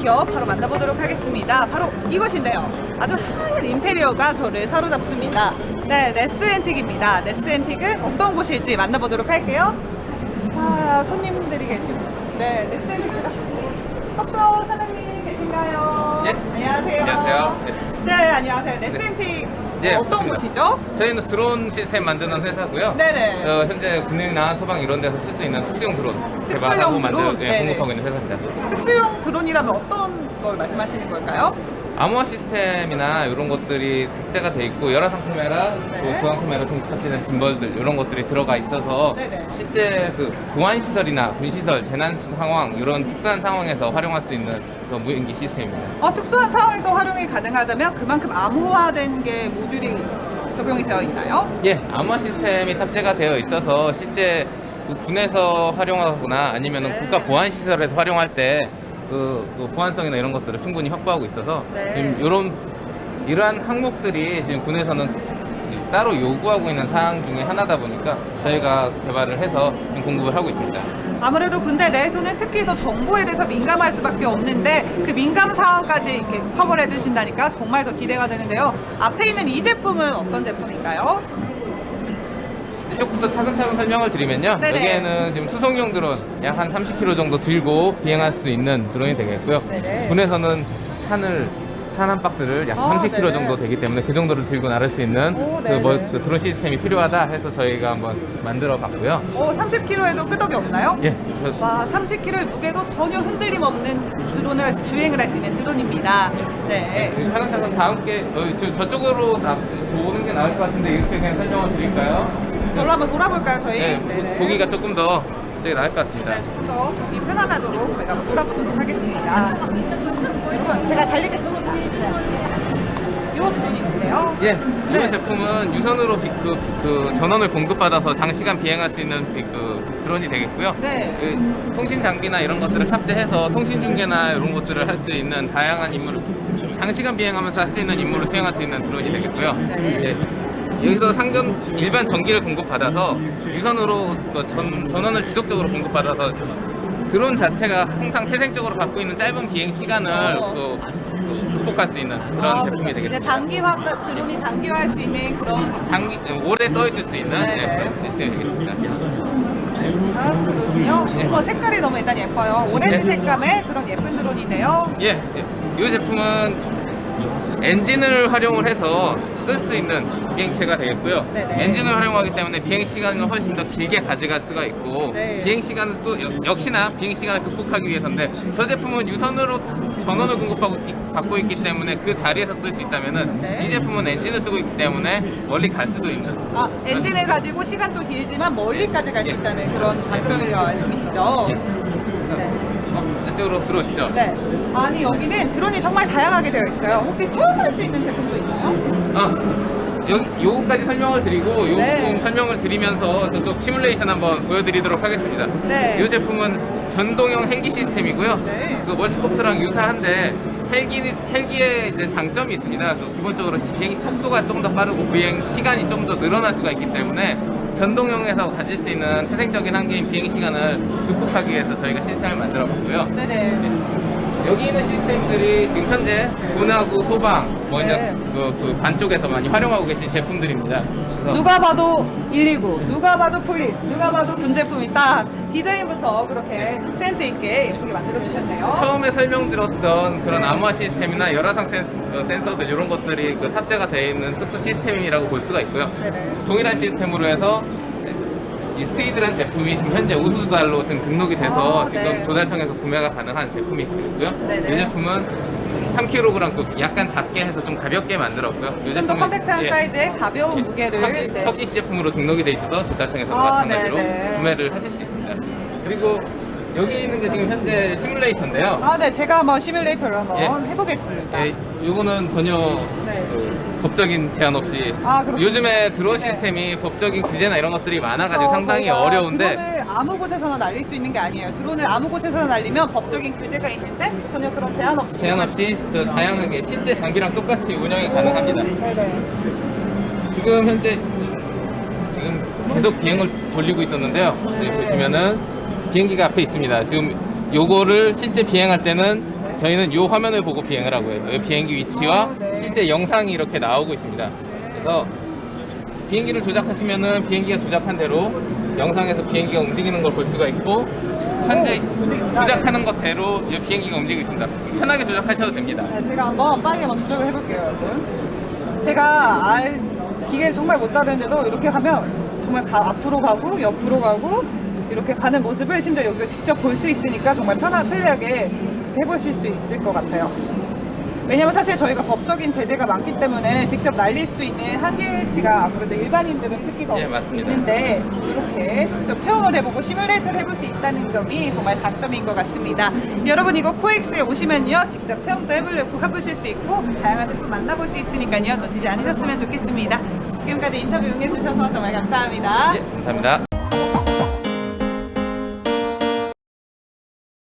기업 바로 만나보도록 하겠습니다. 바로 이것인데요. 아주 하얀 인테리어가 저를 사로잡습니다. 네, 네스앤틱입니다. 네스앤틱은 어떤 곳일지 만나보도록 할게요. 아, 손님들이 계시고. 네, 네스앤틱입니다. 박서 사장님 계신가요? 예. 안녕하세요. 안녕하세요. 네. 네, 안녕하세요. 네스앤틱 네, 어떤 맞습니다. 곳이죠? 저희는 드론 시스템 만드는 회사고요. 네네. 어, 현재 군이나 소방 이런 데서 쓸 수 있는 특수용 드론 특수용 개발하고 드론? 만들, 예, 네네. 공급하고 있는 회사입니다. 특수용 드론이라면 어떤 걸 말씀하시는 걸까요? 암호화 시스템이나 이런 것들이 탑재가 돼 있고 열화 상 카메라, 네. 또 구강 카메라 동시탑재된 짐벌들 이런 것들이 들어가 있어서 네네. 실제 그 보안 시설이나 군 시설, 재난 상황 이런 특수한 상황에서 활용할 수 있는 그 무인기 시스템입니다. 어, 특수한 상황에서 활용이 가능하다면 그만큼 암호화된 게 모듈이 적용이 되어 있나요? 예, 암호화 시스템이 탑재가 되어 있어서 실제 그 군에서 활용하거나 아니면 네. 국가 보안 시설에서 활용할 때 그, 그 보안성이나 이런 것들을 충분히 확보하고 있어서 네. 지금 이런 이러한 항목들이 지금 군에서는 따로 요구하고 있는 사항 중에 하나다 보니까 저희가 개발을 해서 지금 공급을 하고 있습니다. 아무래도 군대 내에서는 특히 더 정보에 대해서 민감할 수밖에 없는데 그 민감 사항까지 이렇게 커버를 해주신다니까 정말 더 기대가 되는데요. 앞에 있는 이 제품은 어떤 제품인가요? 이쪽부터 차근차근 설명을 드리면요. 네네. 여기에는 지금 수송용 드론 약 한 30km 정도 들고 비행할 수 있는 드론이 되겠고요. 네네. 군에서는 탄을 탄 한 박스를 약 아, 30kg 네네. 정도 되기 때문에 그 정도를 들고 나를 수 있는 오, 그, 네네. 뭐, 그 드론 시스템이 필요하다 해서 저희가 한번 만들어 봤고요. 오, 30kg에도 끄덕이 없나요? 예, 저- 와, 30kg의 무게도 전혀 흔들림 없는 드론을 할 수- 주행을 할 수 있는 드론입니다. 네. 그 차근차근 다음 게 어, 저, 저쪽으로 나, 보는 게 나을 것 같은데 이렇게 그냥 설명을 드릴까요? 저로 한번 돌아볼까요, 저희? 네, 네네. 보기가 조금 더 이쪽이 나을 것 같습니다. 네, 조금 더 보기 편안하도록 저희가 한번 돌아보도록 하겠습니다. 제가 달리겠습니다. 네. 이 드론이 있는데요. 예, 네. 이 제품은 유선으로 비- 그, 그 전원을 공급받아서 장시간 비행할 수 있는 비- 그 드론이 되겠고요. 네. 그 통신 장비나 이런 것들을 탑재해서 통신 중계나 이런 것들을 할 수 있는 다양한 임무를 장시간 비행하면서 할 수 있는 임무를 수행할 수 있는 드론이 되겠고요. 예. 여기서 상전 일반 전기를 공급받아서 유선으로 그 전, 전원을 지속적으로 공급받아서 드론 자체가 항상 태생적으로 갖고 있는 짧은 비행 시간을 또그 극복할 수 있는 그런 제품이 이제 되겠습니다. 장기화, 드론이 장기화할 수 있는 그런 장기, 오래 떠 있을 수 있는 네. 예, 그런 시스템이 되겠습니다. 드론이요. 어, 색깔이 너무 일단 예뻐요. 오렌지 네. 색감의 그런 예쁜 드론이네요. 예, 이 제품은 엔진을 활용을 해서 끌 수 있는 비행체가 되겠고요. 네네. 엔진을 활용하기 때문에 비행 시간을 훨씬 더 길게 가져갈 수가 있고 네. 비행 시간은 또 역- 역시나 비행 시간을 극복하기 위해서인데 저 제품은 유선으로 전원을 공급하고 있- 받고 있기 때문에 그 자리에서 쓸수 있다면은 네. 이 제품은 엔진을 쓰고 있기 때문에 멀리 갈 수도 있는 아, 엔진을 가지고 시간도 길지만 멀리까지 갈수 예. 있다는 그런 장점을 말씀이시죠. 어, 이쪽으로 들어오시죠. 네. 아니 여기는 드론이 정말 다양하게 되어 있어요. 혹시 체험할 수 있는 제품도 있나요? 아, 여기 요거까지 설명을 드리고 요 네. 부분 설명을 드리면서 저쪽 시뮬레이션 한번 보여드리도록 하겠습니다. 네. 이 제품은 전동형 헬기 시스템이고요. 네. 그 멀티콥터랑 유사한데 헬기 헬기의 이제 장점이 있습니다. 그 기본적으로 비행 속도가 좀더 빠르고 비행 시간이 좀 더 늘어날 수가 있기 때문에 전동형에서 가질 수 있는 태생적인 한계인 비행 시간을 극복하기 위해서 저희가 시스템을 만들어 봤고요. 네네. 여기 있는 시스템들이 지금 현재 군하고 소방, 뭐 이제 네. 그, 그 반쪽에서 많이 활용하고 계신 제품들입니다. 그래서 누가 봐도 119, 누가 봐도 폴리스, 누가 봐도 군 제품이 딱 디자인부터 그렇게 센스 있게 예쁘게 만들어 주셨네요. 처음에 설명드렸던 그런 네. 암호화 시스템이나 열화상 센, 어, 센서들 이런 것들이 그 탑재가 되어 있는 특수 시스템이라고 볼 수가 있고요. 네네. 동일한 시스템으로 해서 이 스위드란 제품이 지금 현재 우수달로 등 등록이 돼서 아, 지금 네. 조달청에서 구매가 가능한 제품이 있고요. 네네. 이 제품은 3kg 그 약간 작게 해서 좀 가볍게 만들었고요. 이 좀 더 제품은- 컴팩트한 예. 사이즈의 가벼운 무게를 네. 턱시 제품으로 등록이 돼 있어서 조달청에서 아, 마찬가지로 네네. 구매를 하실 수 있습니다. 그리고 여기 있는 게 지금 현재 시뮬레이터인데요. 아, 네, 제가 한번 시뮬레이터를 한번 예. 해보겠습니다. 예, 요거는 전혀 네. 그 법적인 제한 없이 아, 그렇군요. 요즘에 드론 네. 시스템이 법적인 규제나 이런 것들이 많아가지고 그래서 상당히 저희가 어려운데 드론을 아무 곳에서나 날릴 수 있는 게 아니에요. 드론을 아무 곳에서나 날리면 법적인 규제가 있는데 전혀 그런 제한 없이 제한 없이 저 다양하게 실제 장비랑 똑같이 운영이 가능합니다. 네네. 지금 현재 지금 계속 비행을 돌리고 있었는데요. 여기 네. 보시면은 비행기가 앞에 있습니다. 지금 요거를 실제 비행할 때는 저희는 이 화면을 보고 비행을 하고요. 이 비행기 위치와. 실제 영상이 이렇게 나오고 있습니다. 그래서 비행기를 조작하시면은 비행기가 조작한 대로 영상에서 비행기가 움직이는 걸 볼 수가 있고 현재. 조작하는 것대로 이 비행기가 움직이고 있습니다. 편하게 조작하셔도 됩니다. 네, 제가 한번 빠르게 한번 조작을 해볼게요, 여러분. 제가 아, 기계 정말 못 다루는데도 이렇게 하면 정말 가- 앞으로 가고 옆으로 가고 이렇게 가는 모습을 심지어 여기서 직접 볼 수 있으니까 정말 편하, 편리하게 해보실 수 있을 것 같아요. 왜냐면 사실 저희가 법적인 제재가 많기 때문에 직접 날릴 수 있는 한계치가 아무래도 일반인들은 특히 더 예, 맞습니다. 있는데 이렇게 직접 체험을 해보고 시뮬레이터를 해볼 수 있다는 점이 정말 장점인 것 같습니다. 여러분 이거 코엑스에 오시면요 직접 체험도 해보려고 해보실 수 있고 다양한 제품 만나볼 수 있으니까요 놓치지 않으셨으면 좋겠습니다. 지금까지 인터뷰 응해주셔서 정말 감사합니다. 예, 감사합니다.